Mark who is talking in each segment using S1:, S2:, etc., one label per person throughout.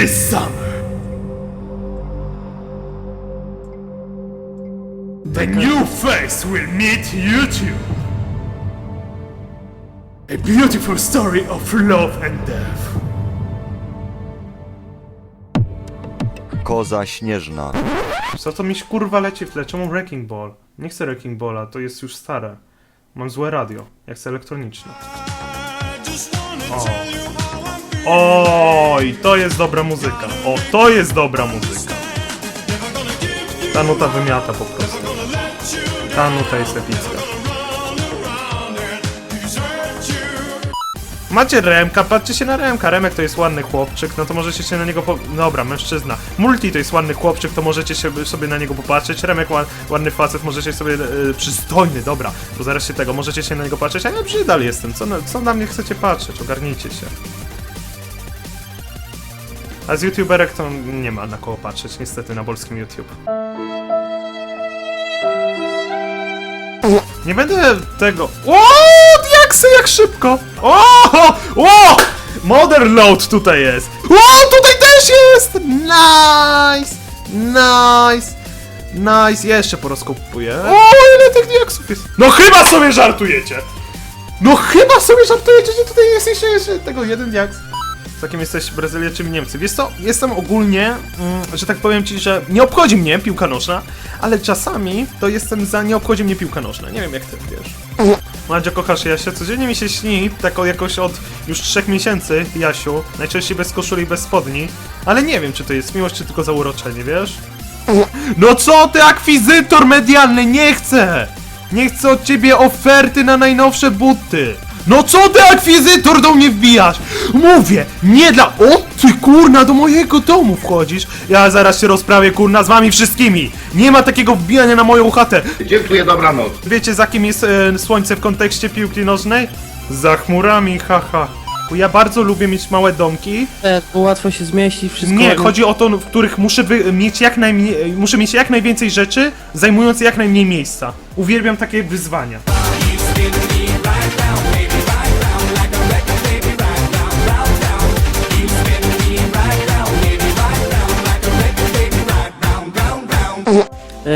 S1: this summer. The new face will meet YouTube. A beautiful story of love and death.
S2: Koza śnieżna.
S3: Co to miś kurwa leci w tle? Czemu Wrecking Ball? Nie chcę Wrecking Balla, to jest już stare. Mam złe radio, ja chcę elektroniczne. O. Oj, to jest dobra muzyka. O, to jest dobra muzyka. Ta nuta wymiata po prostu. Ta nuta jest epicka. Macie Remka, patrzcie się na Remka. Remek to jest ładny chłopczyk, no to możecie się na niego po... Dobra, mężczyzna. Multi to jest ładny chłopczyk, to możecie się, sobie na niego popatrzeć. Remek ła- ładny facet, możecie sobie... E, przystojny, dobra, bo zaraz się tego, możecie się na niego patrzeć, a ja brzydal jestem. Co na, co na mnie chcecie patrzeć? Ogarnijcie się. A z youtuberek to nie ma na kogo patrzeć, niestety, na polskim YouTube. Nie będę tego... O, diaksy jak szybko! O, o! Motherload tutaj jest! O, tutaj też jest! Nice! Nice! Nice, jeszcze porozkopuję. O, ile tych diaksów jest! No chyba sobie żartujecie! No chyba sobie żartujecie, że tutaj jest jeszcze, jeszcze tego jeden diaks. Z jakim jesteś Brazylia czy Niemcy? Wiesz co, jestem ogólnie, mm, że tak powiem ci, że nie obchodzi mnie piłka nożna, ale czasami to jestem za nie obchodzi mnie piłka nożna. Nie wiem jak ty wiesz. Madzio, kochasz Jasia? Codziennie mi się śni, tak o jakoś od już trzech miesięcy, Jasiu. Najczęściej bez koszuli bez spodni. Ale nie wiem, czy to jest miłość, czy tylko zauroczenie, wiesz? No co ty, akwizytor medialny, nie chcę! Nie chcę od ciebie oferty na najnowsze buty! No co ty, akwizytor, do mnie wbijasz? Mówię, nie dla... O ty, kurna, do mojego domu wchodzisz? Ja zaraz się rozprawię, kurna, z wami wszystkimi! Nie ma takiego wbijania na moją chatę!
S4: Dziękuję, dobranoc.
S3: Wiecie, za kim jest e, słońce w kontekście piłki nożnej? Za chmurami, haha. Bo ja bardzo lubię mieć małe domki.
S5: Tak, bo łatwo się zmieści, wszystko
S3: Nie,
S5: ładnie.
S3: chodzi o to, w których muszę wy- mieć jak najmniej, muszę mieć jak najwięcej rzeczy, zajmujące jak najmniej miejsca. Uwielbiam takie wyzwania.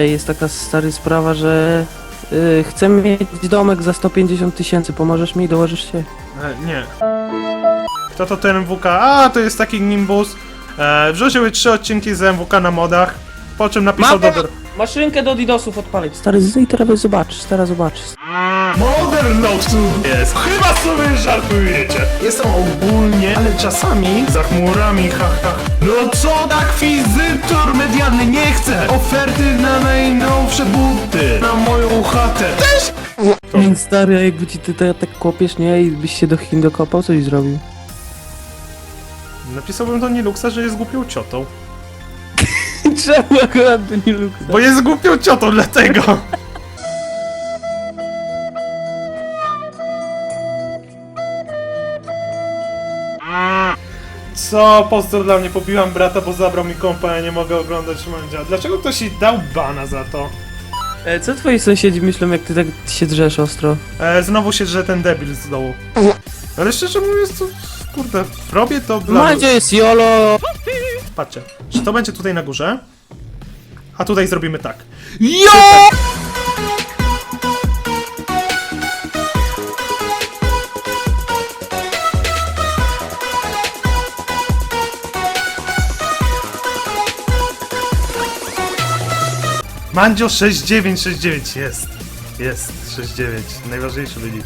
S5: Jest taka stary sprawa, że y, chcę mieć domek za 150 tysięcy, pomożesz mi, dołożysz się?
S3: E, nie. Kto to ten MWK? A, to jest taki Nimbus. E, wrzuciły trzy odcinki z MWK na modach, po czym napisał do...
S5: Maszynkę do Didosów odpalić. Stary, i teraz zobaczysz, teraz zobaczysz.
S3: Motherload tu jest. Chyba sobie żartujecie. Jestem ogólnie, ale czasami za chmurami, ha, ha. No co tak akwizytor medialny nie chce? Oferty na najnowsze buty, na moją chatę. Też
S5: Stary, a jakby ci ty te- tak kopiesz, nie? I byś się do Chin dokopał, coś zrobił.
S3: Napisałbym do Niluxa, że jest głupią ciotą.
S5: Czemu akurat do nie lubię?
S3: Bo jest głupią ciotą, dlatego. Co? Pozdro dla mnie, pobiłam brata, bo zabrał mi kompa, ja nie mogę oglądać mandzia. Dlaczego ktoś ci dał bana za to?
S5: E, co twoi sąsiedzi myślą, jak ty tak się drzesz ostro?
S3: E, znowu się drze ten debil z dołu. Ale szczerze mówiąc, to kurde, robię to dla...
S5: Mandzio jest YOLO!
S3: Patrzcie, że to będzie tutaj na górze, a tutaj zrobimy tak. Jo! Mandzio 6969 jest. Jest 69. Najważniejszy wynik.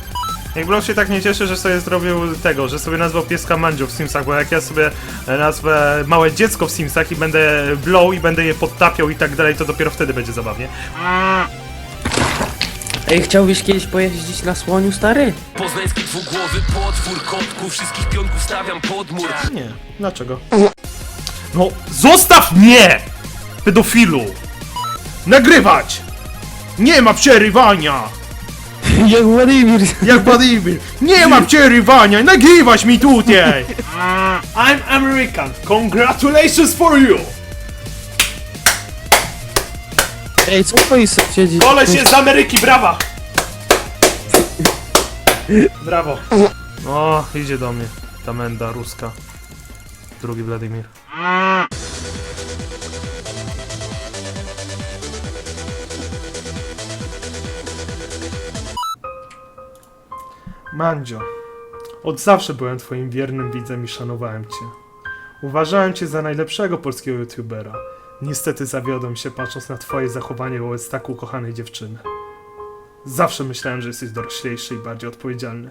S3: Jak Blow się tak nie cieszy, że sobie zrobił tego, że sobie nazwał pieska Mandzio w Simsach, bo jak ja sobie e, nazwę małe dziecko w Simsach i będę Blow i będę je podtapiał i tak dalej, to dopiero wtedy będzie zabawnie.
S5: Ej, chciałbyś kiedyś pojeździć na słoniu, stary?
S6: Poznański dwugłowy potwór kotku Wszystkich pionków stawiam pod mur
S3: Nie, dlaczego? No, zostaw mnie! Pedofilu! Nagrywać! Nie ma przerywania!
S5: Jak Władimir!
S3: Jak Władimir! Nie ma przerywania! Nagrywać mi tutaj! I'm American! Congratulations for you!
S5: Ej, co twoi sąsiedzi?
S3: Koleś jest z Ameryki, brawa! Brawo. O, idzie do mnie ta menda ruska. drugi Wladimir. Mandzio, od zawsze byłem twoim wiernym widzem i szanowałem cię. Uważałem cię za najlepszego polskiego youtubera. Niestety zawiodłem się patrząc na twoje zachowanie wobec tak ukochanej dziewczyny. Zawsze myślałem, że jesteś doroślejszy i bardziej odpowiedzialny.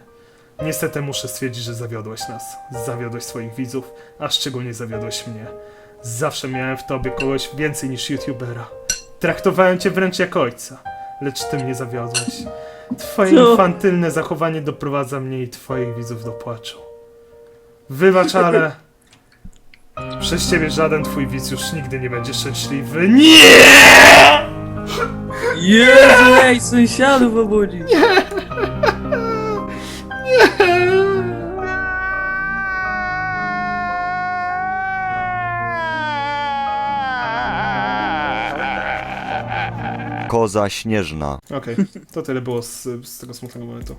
S3: Niestety muszę stwierdzić, że zawiodłeś nas. Zawiodłeś swoich widzów, a szczególnie zawiodłeś mnie. Zawsze miałem w tobie kogoś więcej niż youtubera. Traktowałem cię wręcz jak ojca, lecz ty mnie zawiodłeś. Twoje
S5: Co?
S3: infantylne zachowanie doprowadza mnie i twoich widzów do płaczu. Wybacz, ale... Przez ciebie żaden twój widz już nigdy nie będzie szczęśliwy. Nie!
S5: Jezu, ej, sąsiadów obudzi!
S2: Koza śnieżna.
S3: Okej, to tyle było z, z tego smutnego momentu.